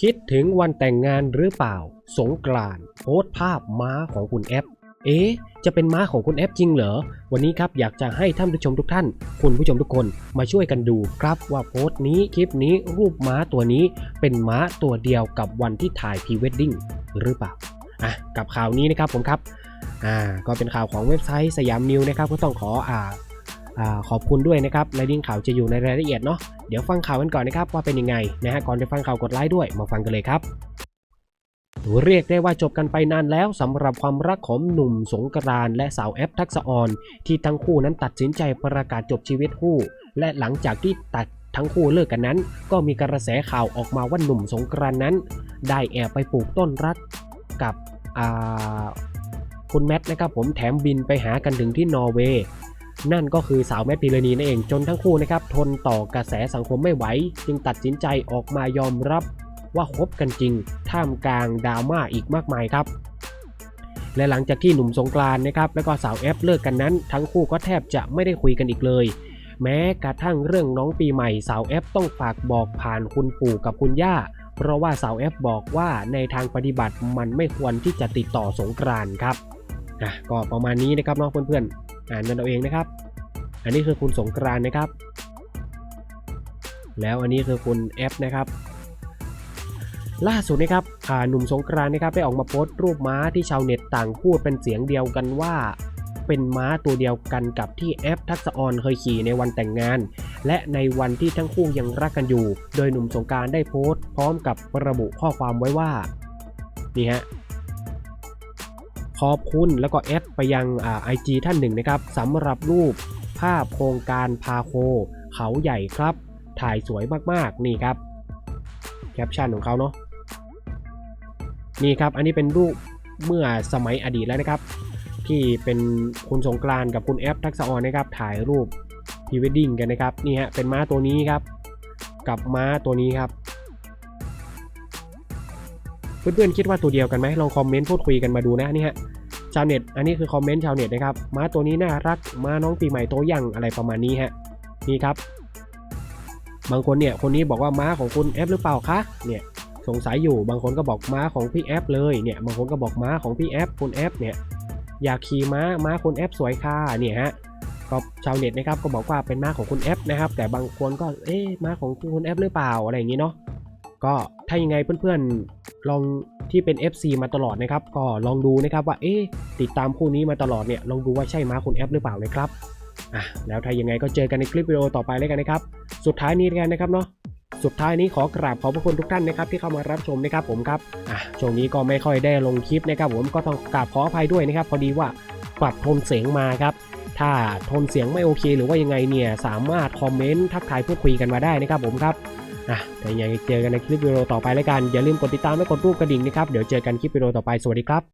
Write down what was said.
คิดถึงวันแต่งงานหรือเปล่า สงกรานต์โพสภาพม้าของคุณแอปเอ๊ะจะเป็นม้าของคุณแอปจริงเหรอ วันนี้ครับอยากจะให้ท่านผู้ชมทุกท่าน คุณผู้ชมทุกคนมาช่วยกันดูครับว่าโพสต์นี้คลิปนี้รูปม้าตัวนี้เป็นม้าตัวเดียวกับวันที่ถ่ายพรีเวดดิ้งหรือเปล่าอะกับข่าวนี้นะครับผมครับอ่าก็เป็นข่าวของเว็บไซต์สยามนิวนะครับก็ต้องขออ่า ขอบคุณด้วยนะครับและลิงข่าวจะอยู่ในรายละเอียดเนาะเดี๋ยวฟังข่าวกันก่อนนะครับว่าเป็นยังไงนะฮะก่อนจะฟังข่าวกดไลค์ด้วยมาฟังกันเลยครับเรียกได้ว่าจบกันไปนานแล้วสำหรับความรักของหนุ่มสงกรานและสาวแอปทักษะออน ที่ทั้งคู่นั้นตัดสินใจประกาศจบชีวิตคู่ และหลังจากที่ตัดทั้งคู่เลิกกันนั้น ก็มีกระแสข่าวออกมาว่าหนุ่มสงกรานนั้น ได้แอบไปปลูกต้นรักกับคุณแมทนะครับผมแถมบินไปหากันถึงที่นอร์เวย์ นั่นก็คือสาวแมทพิรณีนั่นเองจนทั้งคู่นะครับทนต่อกระแสสังคมไม่ไหว จึงตัดสินใจออกมายอมรับว่าคบกันจริง ท่ามกลางดราม่าอีกมากมายครับและหลังจากที่หนุ่มสงกรานนะครับแล้วก็สาวแอฟเลิกกันนั้น ทั้งคู่ก็แทบจะไม่ได้คุยกันอีกเลย แม้กระทั่งเรื่องน้องปีใหม่สาวแอฟต้องฝากบอกผ่านคุณปู่กับคุณย่า เพราะว่าสาวแอฟบอกว่าในทางปฏิบัติมันไม่ควรที่จะติดต่อสงกรานครับอะก็ประมาณนี้นะครับน้องเพื่อนๆอ่านกันเอาเองนะครับ อันนี้คือคุณสงกรานนะครับ แล้วอันนี้คือคุณแอฟนะครับ ล่าสุดนะครับอ่าหนุ่มสงกรานนะครับได้ออกมาโพสต์รูปม้าที่ชาวเน็ตต่างพูดเป็นเสียงเดียวกันว่า เป็นม้าตัวเดียวกันกับที่แอฟทักษออนเคยขี่ในวันแต่งงาน และในวันที่ทั้งคู่ยังรักกันอยู่ โดยหนุ่มสงการได้โพสต์ พร้อมกับระบุข้อความไว้ว่านี่ฮะขอบคุณแล้วก็แอดไปยังไอจีท่านหนึ่งนะครับสำหรับรูป ภาพโครงการพาโค เขาใหญ่ครับ ถ่ายสวยมากๆนี่ครับแคปชั่นของเขาเนาะนี่ครับอันนี้เป็นรูปเมื่อสมัยอดีตแล้วนะครับ ที่เป็นคุณสงกรานกับคุณแอฟทักษะออนนะครับ ถ่ายรูปพรีเวดดิ้งกันนะครับนี่ฮะเป็นม้าตัวนี้ครับ กับม้าตัวนี้ครับเพื่อนๆคิดว่าตัวเดียวกันไหมลองคอมเมนต์พูดคุยกันมาดูนะนี่ฮะ ชาวเน็ต อันนี้คือคอมเมนต์ชาวเน็ตนะครับ ม้าตัวนี้น่ารัก ม้าน้องปีใหม่โตยังอะไรประมาณนี้ฮะ นี่ครับ บางคนเนี่ย คนนี้บอกว่าม้าของคุณแอฟหรือเปล่าคะ เนี่ย สงสัยอยู่ บางคนก็บอกม้าของพี่แอฟเลย เนี่ย บางคนก็บอกม้าของพี่แอฟคุณแอฟเนี่ย อยากขี่ม้า ม้าคุณแอฟสวยค่ะ เนี่ยฮะก็ชาวเน็ตนะครับก็บอกว่าเป็นม้าของคุณแอฟนะครับ แต่บางคนก็ เอ๊ะม้าของคุณแอฟหรือเปล่า อะไรอย่างนี้เนาะ ก็ถ้ายังไงเพื่อนๆ ลองที่เป็น FC มาตลอดนะครับ ก็ลองดูนะครับว่าเอ๊ติดตามคู่นี้มาตลอดเนี่ยลองดูว่าใช่ม้าคุณแอฟหรือเปล่านะครับอะแล้วถ้ายังไงก็เจอกันในคลิปวิดีโอต่อไปแล้วกันนะครับ สุดท้ายนี้กันนะครับเนาะสุดท้ายนี้ขอกราบขอบพระคุณทุกท่านนะครับที่เข้ามารับชมนะครับผมครับอะช่วงนี้ก็ไม่ค่อยได้ลงคลิปนะครับผมก็ต้องกราบขออภัยด้วยนะครับ พอดีว่าปรับโทนเสียงมาครับ ถ้าโทนเสียงไม่โอเค หรือว่ายังไงเนี่ยสามารถคอมเมนต์ทักทายพูดคุยกันมาได้นะครับผมครับ นะแต่ยังไงเจอกันในคลิปวิดีโอต่อไปแล้วกัน อย่าลืมกดติดตามและกดรูปกระดิ่งนะครับ เดี๋ยวเจอกันคลิปวิดีโอต่อไป สวัสดีครับ